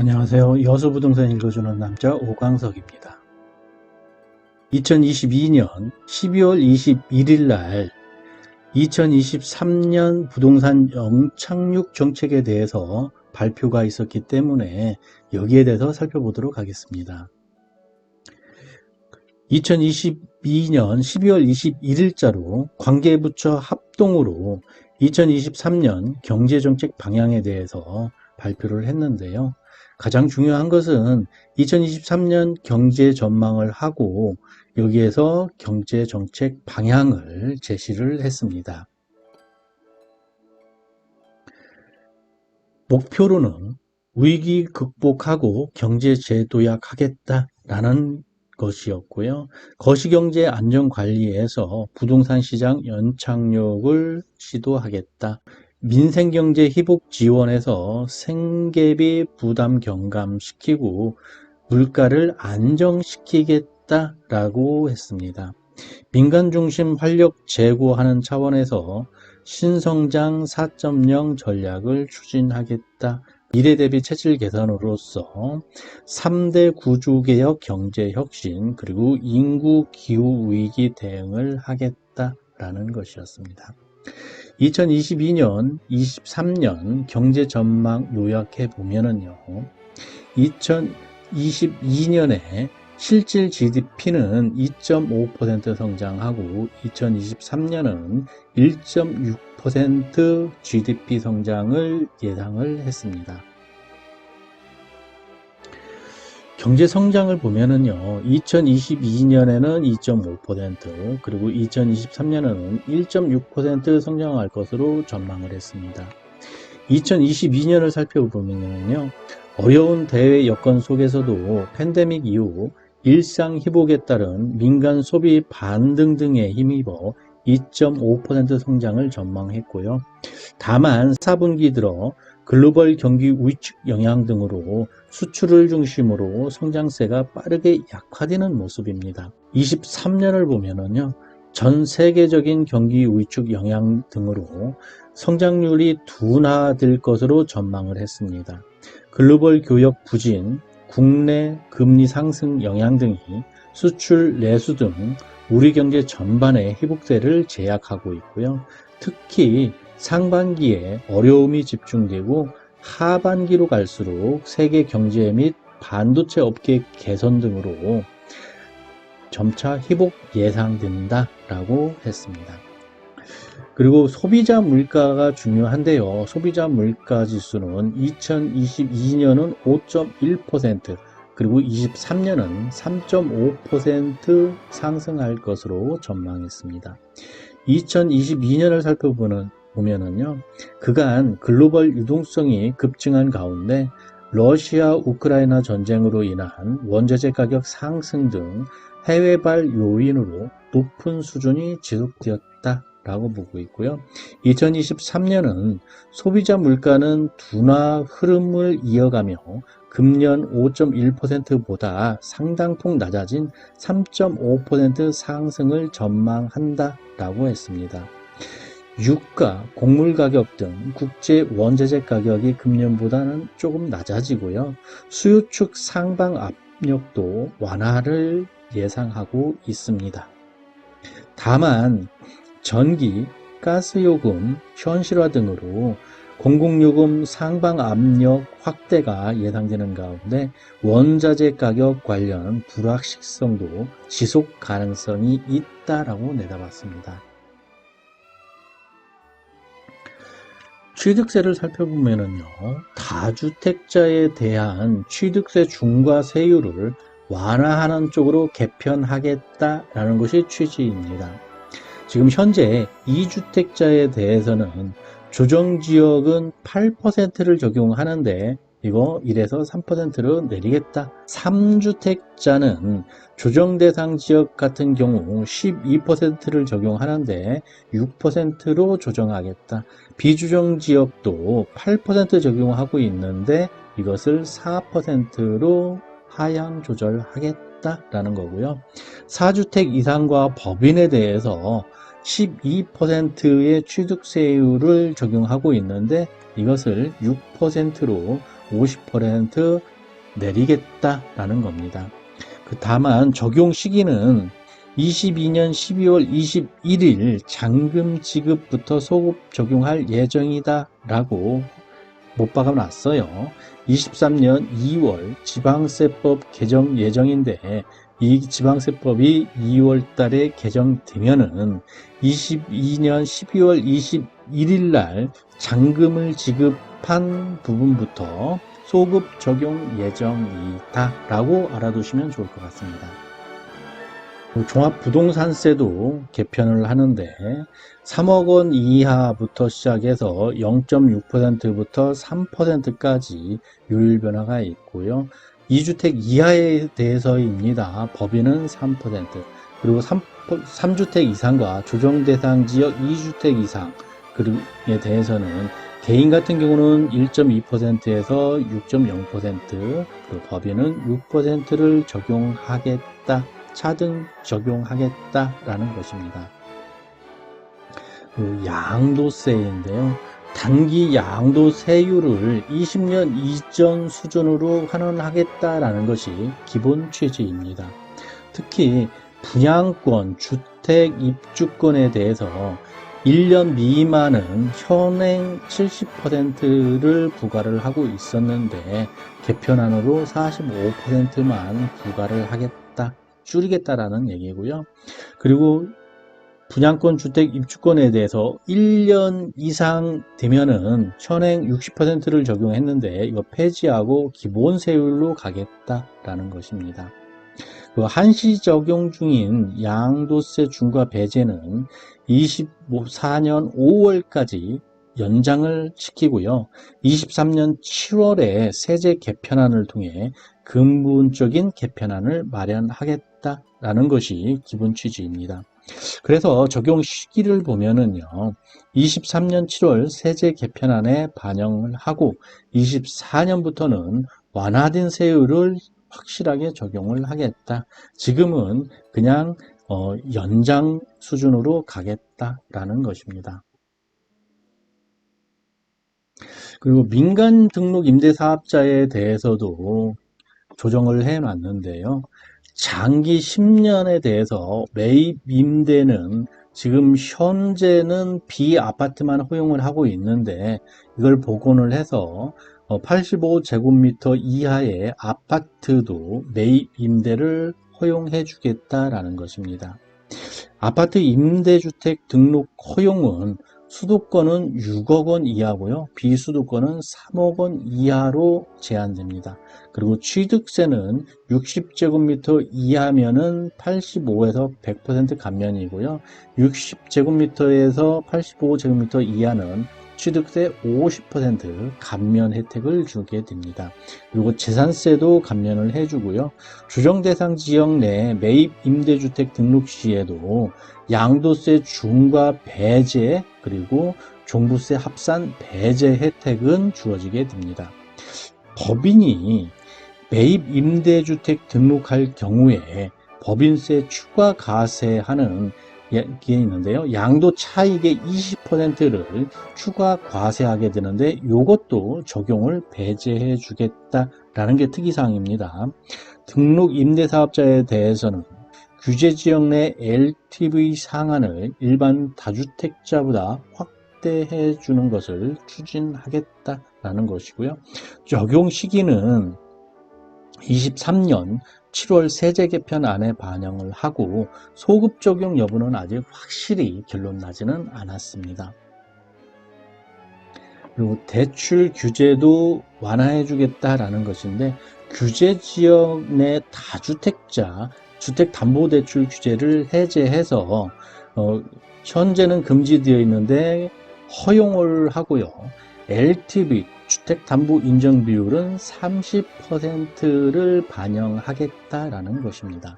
안녕하세요. 여수부동산 읽어주는 남자 오광석입니다. 2022년 12월 21일 날 2023년 부동산 영착륙 정책에 대해서 발표가 있었기 때문에 여기에 대해서 살펴보도록 하겠습니다. 2022년 12월 21일자로 관계부처 합동으로 2023년 경제정책 방향에 대해서 발표를 했는데요. 가장 중요한 것은 2023년 경제 전망을 하고 여기에서 경제 정책 방향을 제시를 했습니다. 목표로는 위기 극복하고 경제 재도약하겠다라는 것이었고요. 거시경제 안정관리에서 부동산 시장 연착륙을 시도하겠다. 민생경제 희복 지원에서 생계비 부담 경감시키고 물가를 안정시키겠다라고 했습니다. 민간 중심 활력 제고하는 차원에서 신성장 4.0 전략을 추진하겠다. 미래 대비 체질 개선으로서 3대 구조개혁 경제 혁신 그리고 인구 기후 위기 대응을 하겠다라는 것이었습니다. 2022년, 23년 경제 전망 요약해 보면은요. 2022년에 실질 GDP는 2.5% 성장하고 2023년은 1.6% GDP 성장을 예상을 했습니다. 경제 성장을 보면은요, 2022년에는 2.5%, 그리고 2023년에는 1.6% 성장할 것으로 전망을 했습니다. 2022년을 살펴보면요, 어려운 대외 여건 속에서도 팬데믹 이후 일상 회복에 따른 민간 소비 반등 등에 힘입어 2.5% 성장을 전망했고요. 다만 4분기 들어 글로벌 경기 위축 영향 등으로 수출을 중심으로 성장세가 빠르게 약화되는 모습입니다. 23년을 보면은요. 전 세계적인 경기 위축 영향 등으로 성장률이 둔화될 것으로 전망을 했습니다. 글로벌 교역 부진, 국내 금리 상승 영향 등이 수출 내수 등 우리 경제 전반의 회복세를 제약하고 있고요. 특히 상반기에 어려움이 집중되고 하반기로 갈수록 세계 경제 및 반도체 업계 개선 등으로 점차 회복 예상된다라고 했습니다. 그리고 소비자 물가가 중요한데요. 소비자 물가 지수는 2022년은 5.1%, 그리고 23년은 3.5% 상승할 것으로 전망했습니다. 2022년을 살펴보는 보면은요, 그간 글로벌 유동성이 급증한 가운데 러시아 우크라이나 전쟁으로 인한 원자재 가격 상승 등 해외발 요인으로 높은 수준이 지속되었다 라고 보고 있고요. 2023년은 소비자 물가는 둔화 흐름을 이어가며 금년 5.1%보다 상당폭 낮아진 3.5% 상승을 전망한다 라고 했습니다. 유가, 곡물 가격 등 국제 원자재 가격이 금년보다는 조금 낮아지고요. 수요 측 상방 압력도 완화를 예상하고 있습니다. 다만 전기, 가스요금 현실화 등으로 공공요금 상방 압력 확대가 예상되는 가운데 원자재 가격 관련 불확실성도 지속 가능성이 있다라고 내다봤습니다. 취득세를 살펴보면은요, 다주택자에 대한 취득세 중과 세율을 완화하는 쪽으로 개편하겠다라는 것이 취지입니다. 지금 현재 2주택자에 대해서는 조정지역은 8%를 적용하는데 이거 1에서 3%로 내리겠다. 3주택자는 조정 대상 지역 같은 경우 12%를 적용하는데 6%로 조정하겠다. 비조정 지역도 8% 적용하고 있는데 이것을 4%로 하향 조절하겠다 라는 거고요. 4주택 이상과 법인에 대해서 12%의 취득세율을 적용하고 있는데 이것을 6%로 50% 내리겠다라는 겁니다. 그 다만 적용 시기는 22년 12월 21일 잔금 지급부터 소급 적용할 예정이다 라고 못 박아놨어요. 23년 2월 지방세법 개정 예정인데 이 지방세법이 2월 달에 개정되면은 22년 12월 21일 날 잔금을 지급한 부분부터 소급 적용 예정이다 라고 알아두시면 좋을 것 같습니다. 그 종합부동산세도 개편을 하는데 3억 원 이하부터 시작해서 0.6%부터 3%까지 율 변화가 있고요. 2주택 이하에 대해서입니다. 법인은 3%, 그리고 3, 3주택 이상과 조정 대상 지역 2주택 이상 에 대해서는 개인 같은 경우는 1.2%에서 6.0%, 그리고 법인은 6%를 적용하겠다, 차등 적용하겠다라는 것입니다. 그 양도세인데요. 단기 양도세율을 20년 이전 수준으로 환원하겠다라는 것이 기본 취지입니다. 특히 분양권, 주택 입주권에 대해서 1년 미만은 현행 70%를 부과를 하고 있었는데 개편안으로 45%만 부과를 하겠다, 줄이겠다라는 얘기고요. 그리고 분양권 주택 입주권에 대해서 1년 이상 되면은 현행 60%를 적용했는데 이거 폐지하고 기본 세율로 가겠다라는 것입니다. 그 한시 적용 중인 양도세 중과 배제는 24년 5월까지 연장을 시키고요. 23년 7월에 세제 개편안을 통해 근본적인 개편안을 마련하겠다라는 것이 기본 취지입니다. 그래서 적용 시기를 보면은요, 23년 7월 세제 개편안에 반영을 하고 24년부터는 완화된 세율을 확실하게 적용을 하겠다. 지금은 그냥 어, 연장 수준으로 가겠다라는 것입니다. 그리고 민간 등록 임대사업자에 대해서도 조정을 해 놨는데요. 장기 10년에 대해서 매입 임대는 지금 현재는 비아파트만 허용을 하고 있는데 이걸 복원을 해서 85제곱미터 이하의 아파트도 매입 임대를 허용해 주겠다라는 것입니다. 아파트 임대주택 등록 허용은 수도권은 6억 원 이하고요. 비수도권은 3억 원 이하로 제한됩니다. 그리고 취득세는 60제곱미터 이하면은 85에서 100% 감면이고요. 60제곱미터에서 85제곱미터 이하는 취득세 50% 감면 혜택을 주게 됩니다. 그리고 재산세도 감면을 해주고요. 주정대상 지역 내 매입 임대주택 등록 시에도 양도세 중과 배제 그리고 종부세 합산 배제 혜택은 주어지게 됩니다. 법인이 매입 임대주택 등록할 경우에 법인세 추가 가세하는 게 있는데요. 양도 차익의 20%를 추가 과세하게 되는데 이것도 적용을 배제해 주겠다라는 게 특이사항입니다. 등록 임대사업자에 대해서는 규제 지역 내 LTV 상한을 일반 다주택자보다 확대해 주는 것을 추진하겠다라는 것이고요. 적용 시기는 23년 7월 세제 개편 안에 반영을 하고 소급 적용 여부는 아직 확실히 결론 나지는 않았습니다. 그리고 대출 규제도 완화해 주겠다라는 것인데 규제 지역 내 다주택자 주택담보대출 규제를 해제해서 어, 현재는 금지되어 있는데 허용을 하고요. LTV 주택담보 인정 비율은 30%를 반영하겠다라는 것입니다.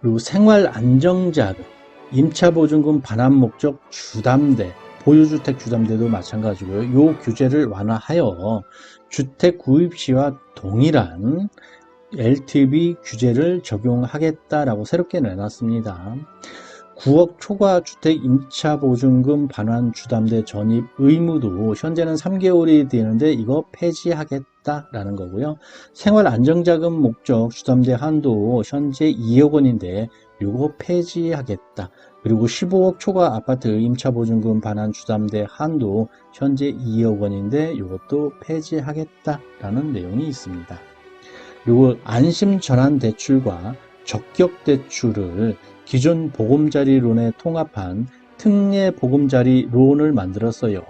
그리고 생활안정자금, 임차보증금 반환 목적 주담대, 보유주택 주담대도 마찬가지고요. 이 규제를 완화하여 주택 구입 시와 동일한 LTV 규제를 적용하겠다라고 새롭게 내놨습니다. 9억 초과 주택 임차 보증금 반환 주담대 전입 의무도 현재는 3개월이 되는데 이거 폐지하겠다라는 거고요. 생활 안정자금 목적 주담대 한도 현재 2억 원인데 이거 폐지하겠다. 그리고 15억 초과 아파트 임차 보증금 반환 주담대 한도 현재 2억 원인데 이것도 폐지하겠다라는 내용이 있습니다. 그리고 안심 전환 대출과 적격 대출을 기존 보금자리론에 통합한 특례 보금자리론을 만들었어요.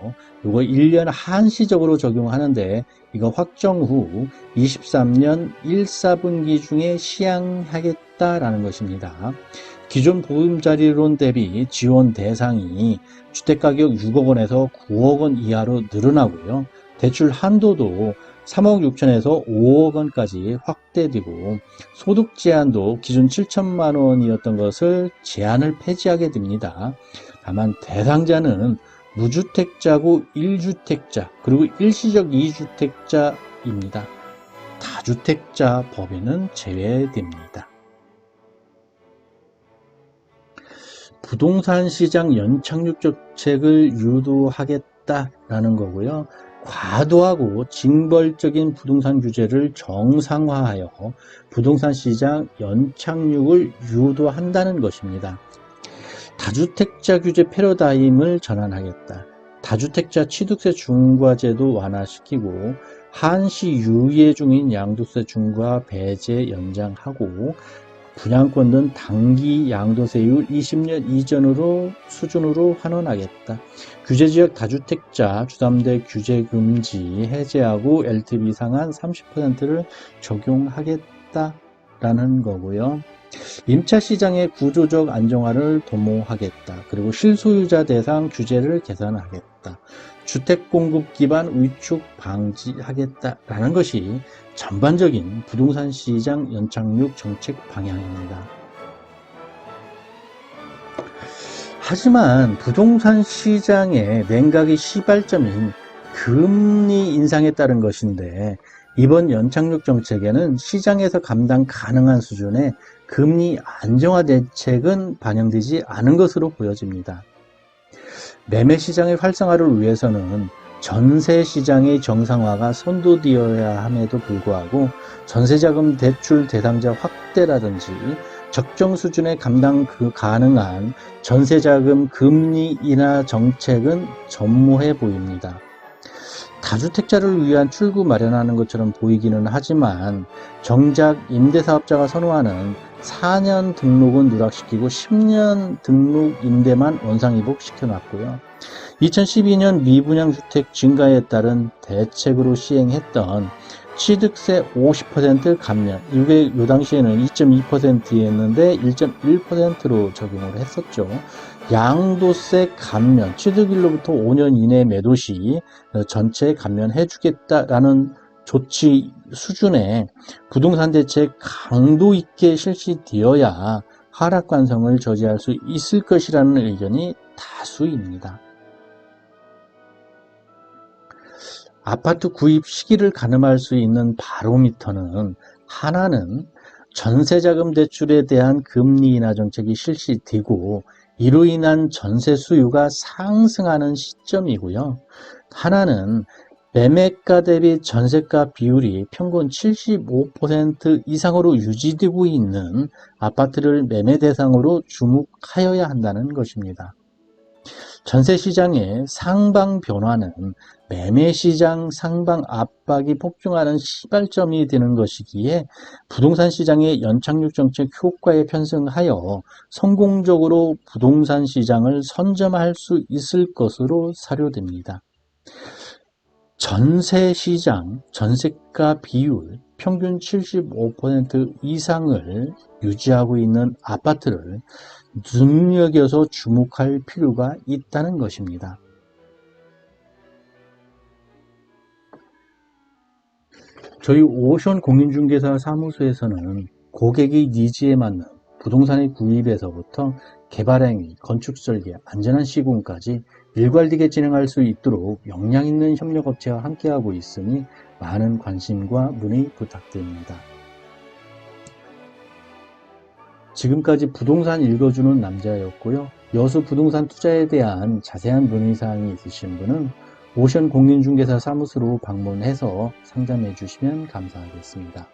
이거 1년 한시적으로 적용하는데 이거 확정 후 23년 1, 4분기 중에 시행하겠다라는 것입니다. 기존 보금자리론 대비 지원 대상이 주택가격 6억 원에서 9억 원 이하로 늘어나고요. 대출 한도도 3억 6천에서 5억 원까지 확대되고 소득 제한도 기존 7천만 원이었던 것을 제한을 폐지하게 됩니다. 다만 대상자는 무주택자고 1주택자 그리고 일시적 2주택자입니다. 다주택자 법에는 제외됩니다. 부동산 시장 연착륙 정책을 유도하겠다라는 거고요. 과도하고 징벌적인 부동산 규제를 정상화하여 부동산 시장 연착륙을 유도한다는 것입니다. 다주택자 규제 패러다임을 전환하겠다. 다주택자 취득세 중과제도 완화시키고 한시 유예 중인 양도세 중과 배제 연장하고 분양권 등 단기 양도세율 20년 이전으로 수준으로 환원하겠다. 규제지역 다주택자 주담대 규제 금지 해제하고 LTV 상한 30%를 적용하겠다 라는 거고요. 임차 시장의 구조적 안정화를 도모하겠다. 그리고 실소유자 대상 규제를 개선하겠다. 주택 공급 기반 위축 방지하겠다라는 것이 전반적인 부동산 시장 연착륙 정책 방향입니다. 하지만 부동산 시장의 냉각의 시발점인 금리 인상에 따른 것인데 이번 연착륙 정책에는 시장에서 감당 가능한 수준의 금리 안정화 대책은 반영되지 않은 것으로 보여집니다. 매매 시장의 활성화를 위해서는 전세 시장의 정상화가 선도되어야 함에도 불구하고 전세자금 대출 대상자 확대라든지 적정 수준의 감당 그 가능한 전세자금 금리 인하 정책은 전무해 보입니다. 다주택자를 위한 출구 마련하는 것처럼 보이기는 하지만 정작 임대사업자가 선호하는 4년 등록은 누락시키고 10년 등록 임대만 원상이복 시켜놨고요. 2012년 미분양 주택 증가에 따른 대책으로 시행했던 취득세 50% 감면 이게 요 당시에는 2.2%였는데 1.1%로 적용을 했었죠. 양도세 감면 취득일로부터 5년 이내 매도 시 전체 감면해 주겠다라는 조치 수준의 부동산 대책 강도 있게 실시되어야 하락 관성을 저지할 수 있을 것이라는 의견이 다수입니다. 아파트 구입 시기를 가늠할 수 있는 바로미터는 하나는 전세자금 대출에 대한 금리 인하 정책이 실시되고 이로 인한 전세 수요가 상승하는 시점이고요. 하나는 매매가 대비 전세가 비율이 평균 75% 이상으로 유지되고 있는 아파트를 매매 대상으로 주목하여야 한다는 것입니다. 전세 시장의 상방 변화는 매매 시장 상방 압박이 폭증하는 시발점이 되는 것이기에 부동산 시장의 연착륙 정책 효과에 편승하여 성공적으로 부동산 시장을 선점할 수 있을 것으로 사료됩니다. 전세 시장 전세가 비율 평균 75% 이상을 유지하고 있는 아파트를 눈여겨서 주목할 필요가 있다는 것입니다. 저희 오션 공인중개사 사무소에서는 고객의 니즈에 맞는 부동산의 구입에서부터 개발 행위, 건축 설계, 안전한 시공까지 일괄되게 진행할 수 있도록 역량 있는 협력업체와 함께하고 있으니 많은 관심과 문의 부탁드립니다. 지금까지 부동산 읽어주는 남자였고요. 여수 부동산 투자에 대한 자세한 문의사항이 있으신 분은 오션 공인중개사 사무소로 방문해서 상담해 주시면 감사하겠습니다.